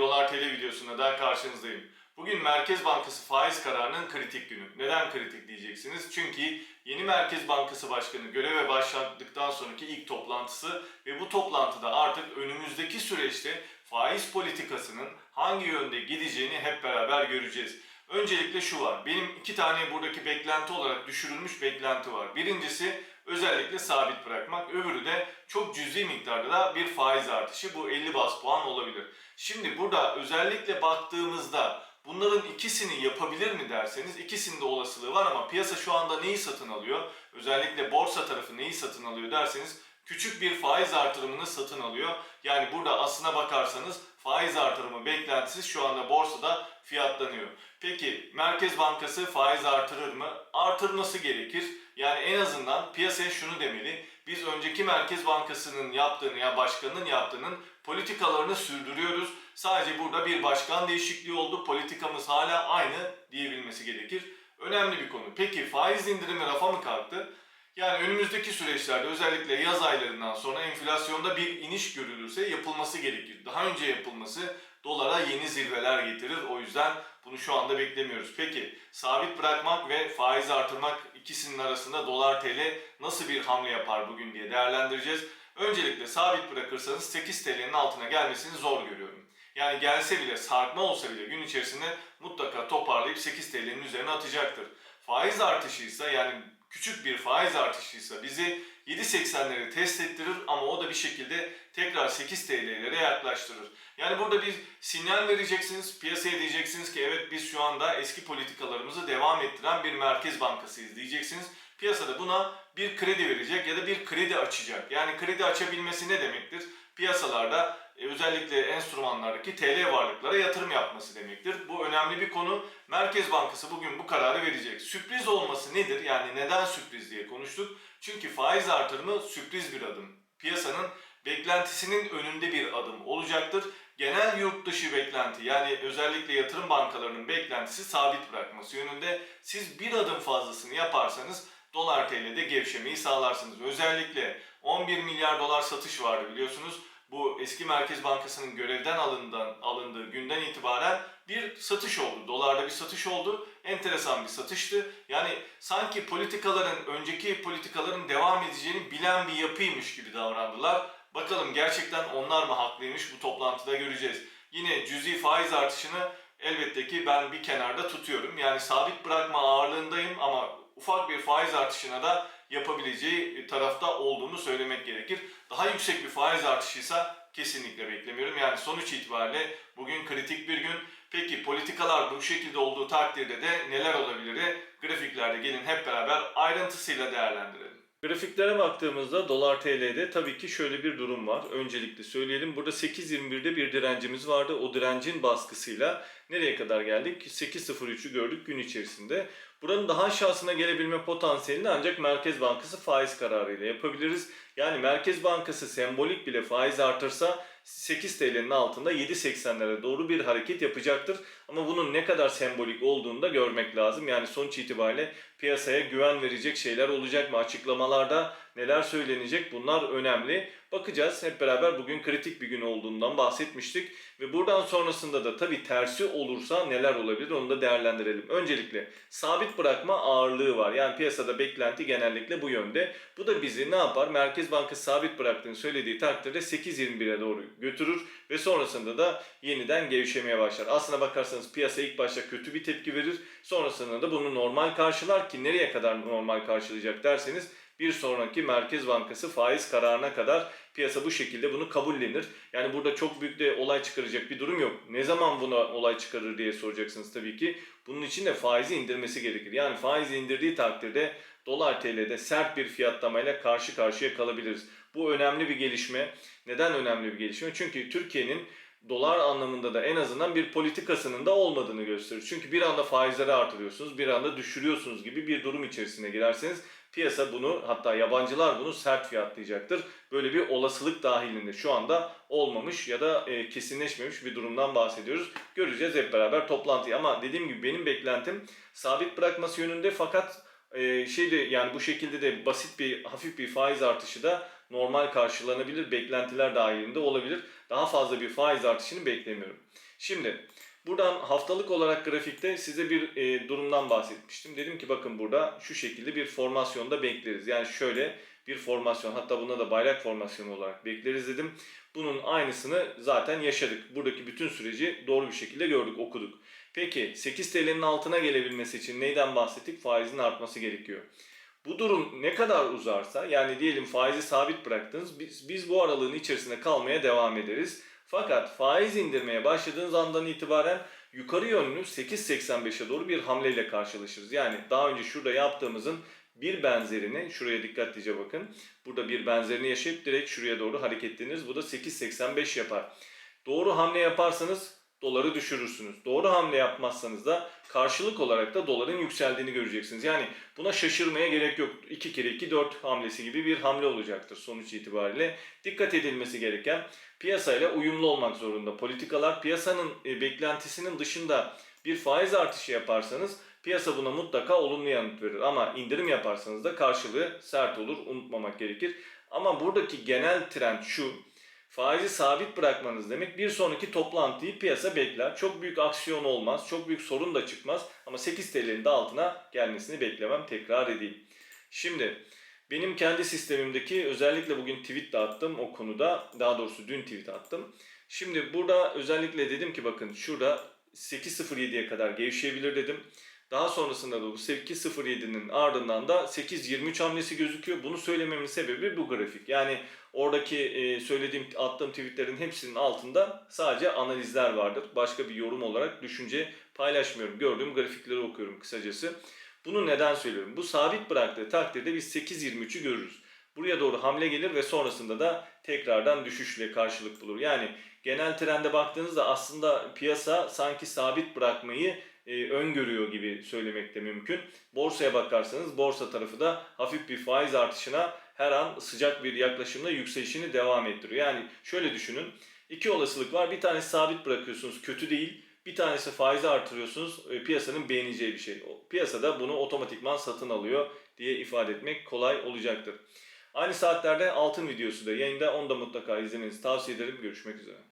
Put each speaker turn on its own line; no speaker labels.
Dolar TL videosunda daha karşınızdayım. Bugün Merkez Bankası faiz kararının kritik günü. Neden kritik diyeceksiniz? Çünkü yeni Merkez Bankası Başkanı göreve başladıktan sonraki ilk toplantısı ve bu toplantıda artık önümüzdeki süreçte faiz politikasının hangi yönde gideceğini hep beraber göreceğiz. Öncelikle şu var. Benim iki tane buradaki beklenti olarak düşürülmüş beklenti var. Birincisi özellikle sabit bırakmak. Öbürü de çok cüzi miktarda da bir faiz artışı. Bu 50 bas puan olabilir. Şimdi burada özellikle baktığımızda bunların ikisini yapabilir mi derseniz ikisinin de olasılığı var ama piyasa şu anda neyi satın alıyor? Özellikle borsa tarafı neyi satın alıyor derseniz küçük bir faiz artırımını satın alıyor. Yani burada aslına bakarsanız faiz artırımı beklentisi şu anda borsada fiyatlanıyor. Peki Merkez Bankası faiz artırır mı? Artırması gerekir. Yani en azından piyasaya şunu demeli. Biz önceki Merkez Bankası'nın yaptığını ya başkanın yaptığının politikalarını sürdürüyoruz. Sadece burada bir başkan değişikliği oldu. Politikamız hala aynı diyebilmesi gerekir. Önemli bir konu. Peki faiz indirimi rafa mı kalktı? Yani önümüzdeki süreçlerde özellikle yaz aylarından sonra enflasyonda bir iniş görülürse yapılması gerekir. Daha önce yapılması dolara yeni zirveler getirir. O yüzden bunu şu anda beklemiyoruz. Peki sabit bırakmak ve faiz artırmak ikisinin arasında dolar TL nasıl bir hamle yapar bugün diye değerlendireceğiz. Öncelikle sabit bırakırsanız 8 TL'nin altına gelmesini zor görüyorum. Yani gelse bile sarkma olsa bile gün içerisinde mutlaka toparlayıp 8 TL'nin üzerine atacaktır. Faiz artışıysa yani küçük bir faiz artışıysa bizi 7.80'leri test ettirir ama o da bir şekilde tekrar 8 TL'lere yaklaştırır. Yani burada bir sinyal vereceksiniz, piyasaya diyeceksiniz ki evet biz şu anda eski politikalarımızı devam ettiren bir merkez bankasıyız diyeceksiniz. Piyasada buna bir kredi verecek ya da bir kredi açacak. Yani kredi açabilmesi ne demektir? Piyasalarda e, özellikle enstrümanlardaki TL varlıklara yatırım yapması demektir. Bu önemli bir konu. Merkez Bankası bugün bu kararı verecek. Sürpriz olması nedir? Yani neden sürpriz diye konuştuk. Çünkü faiz artırımı sürpriz bir adım. Piyasanın beklentisinin önünde bir adım olacaktır. Genel yurt dışı beklenti yani özellikle yatırım bankalarının beklentisi sabit bırakması yönünde. Siz bir adım fazlasını yaparsanız dolar TL'de gevşemeyi sağlarsınız. Özellikle 11 milyar dolar satış vardı biliyorsunuz. Bu eski Merkez Bankası'nın görevden alından, alındığı günden itibaren bir satış oldu. Dolarda bir satış oldu. Enteresan bir satıştı. Yani sanki politikaların, önceki politikaların devam edeceğini bilen bir yapıymış gibi davrandılar. Bakalım gerçekten onlar mı haklıymış bu toplantıda göreceğiz. Yine cüzi faiz artışını elbette ki ben bir kenarda tutuyorum. Yani sabit bırakma ağırlığındayım ama ufak bir faiz artışına da yapabileceği tarafta olduğunu söylemek gerekir. Daha yüksek bir faiz artışıysa kesinlikle beklemiyorum. Yani sonuç itibariyle bugün kritik bir gün. Peki politikalar bu şekilde olduğu takdirde de neler olabilir? Grafiklerde gelin hep beraber ayrıntısıyla değerlendirelim. Grafiklere baktığımızda dolar TL'de tabii ki şöyle bir durum var. Öncelikle söyleyelim. Burada 8.21'de bir direncimiz vardı. O direncin baskısıyla nereye kadar geldik? 8.03'ü gördük gün içerisinde. Buranın daha aşağısına gelebilme potansiyelini ancak Merkez Bankası faiz kararıyla yapabiliriz. Yani Merkez Bankası sembolik bile faiz artırsa 8 TL'nin altında 7.80'lere doğru bir hareket yapacaktır. Ama bunun ne kadar sembolik olduğunu da görmek lazım. Yani sonuç itibariyle piyasaya güven verecek şeyler olacak mı? Açıklamalarda neler söylenecek? Bunlar önemli. Bakacağız. Hep beraber bugün kritik bir gün olduğundan bahsetmiştik. Ve buradan sonrasında da tabii tersi olursa neler olabilir onu da değerlendirelim. Öncelikle sabit bırakma ağırlığı var. Yani piyasada beklenti genellikle bu yönde. Bu da bizi ne yapar? Merkez Bankası sabit bıraktığını söylediği takdirde 8.21'e doğru götürür ve sonrasında da yeniden gevşemeye başlar. Aslına bakarsanız piyasa ilk başta kötü bir tepki verir. Sonrasında da bunu normal karşılar ki nereye kadar normal karşılayacak derseniz bir sonraki Merkez Bankası faiz kararına kadar piyasa bu şekilde bunu kabullenir. Yani burada çok büyük de olay çıkaracak bir durum yok. Ne zaman buna olay çıkarır diye soracaksınız tabii ki. Bunun için de faizi indirmesi gerekir. Yani faizi indirdiği takdirde dolar TL'de sert bir fiyatlamayla karşı karşıya kalabiliriz. Bu önemli bir gelişme. Neden önemli bir gelişme? Çünkü Türkiye'nin dolar anlamında da en azından bir politikasının da olmadığını gösterir. Çünkü bir anda faizleri artırıyorsunuz, bir anda düşürüyorsunuz gibi bir durum içerisine girerseniz piyasa bunu hatta yabancılar bunu sert fiyatlayacaktır. Böyle bir olasılık dahilinde şu anda olmamış ya da e, kesinleşmemiş bir durumdan bahsediyoruz. Göreceğiz hep beraber toplantıyı ama dediğim gibi benim beklentim sabit bırakması yönünde fakat e, şeyde yani bu şekilde de basit bir hafif bir faiz artışı da normal karşılanabilir beklentiler dahilinde olabilir. Daha fazla bir faiz artışını beklemiyorum. Şimdi buradan haftalık olarak grafikte size bir e, durumdan bahsetmiştim. Dedim ki bakın burada şu şekilde bir formasyonda bekleriz. Yani şöyle bir formasyon hatta buna da bayrak formasyonu olarak bekleriz dedim. Bunun aynısını zaten yaşadık. Buradaki bütün süreci doğru bir şekilde gördük, okuduk. Peki 8 TL'nin altına gelebilmesi için neyden bahsettik? Faizin artması gerekiyor. Bu durum ne kadar uzarsa yani diyelim faizi sabit bıraktınız biz, biz bu aralığın içerisinde kalmaya devam ederiz. Fakat faiz indirmeye başladığınız andan itibaren yukarı yönlü 8.85'e doğru bir hamleyle karşılaşırız. Yani daha önce şurada yaptığımızın bir benzerini şuraya dikkatlice bakın. Burada bir benzerini yaşayıp direkt şuraya doğru hareketleniriz. Bu da 8.85 yapar. Doğru hamle yaparsanız doları düşürürsünüz. Doğru hamle yapmazsanız da karşılık olarak da doların yükseldiğini göreceksiniz. Yani buna şaşırmaya gerek yok. 2 kere 2 4 hamlesi gibi bir hamle olacaktır sonuç itibariyle. Dikkat edilmesi gereken piyasayla uyumlu olmak zorunda. Politikalar piyasanın e, beklentisinin dışında bir faiz artışı yaparsanız piyasa buna mutlaka olumlu yanıt verir. Ama indirim yaparsanız da karşılığı sert olur. Unutmamak gerekir. Ama buradaki genel trend şu. Faizi sabit bırakmanız demek bir sonraki toplantıyı piyasa bekler. Çok büyük aksiyon olmaz, çok büyük sorun da çıkmaz ama 8 TL'nin de altına gelmesini beklemem tekrar edeyim. Şimdi benim kendi sistemimdeki özellikle bugün tweet de attım o konuda. Daha doğrusu dün tweet attım. Şimdi burada özellikle dedim ki bakın şurada 8.07'ye kadar gevşeyebilir dedim. Daha sonrasında da bu 8.07'nin ardından da 8.23 hamlesi gözüküyor. Bunu söylememin sebebi bu grafik. Yani oradaki e, söylediğim, attığım tweetlerin hepsinin altında sadece analizler vardır. Başka bir yorum olarak düşünce paylaşmıyorum. Gördüğüm grafikleri okuyorum kısacası. Bunu neden söylüyorum? Bu sabit bıraktığı takdirde biz 8.23'ü görürüz. Buraya doğru hamle gelir ve sonrasında da tekrardan düşüşle karşılık bulur. Yani genel trende baktığınızda aslında piyasa sanki sabit bırakmayı e, öngörüyor gibi söylemek de mümkün. Borsaya bakarsanız borsa tarafı da hafif bir faiz artışına her an sıcak bir yaklaşımla yükselişini devam ettiriyor. Yani şöyle düşünün. iki olasılık var. Bir tanesi sabit bırakıyorsunuz kötü değil. Bir tanesi faizi artırıyorsunuz e, piyasanın beğeneceği bir şey. Piyasada bunu otomatikman satın alıyor diye ifade etmek kolay olacaktır. Aynı saatlerde altın videosu da yayında. Onu da mutlaka izlemenizi tavsiye ederim. Görüşmek üzere.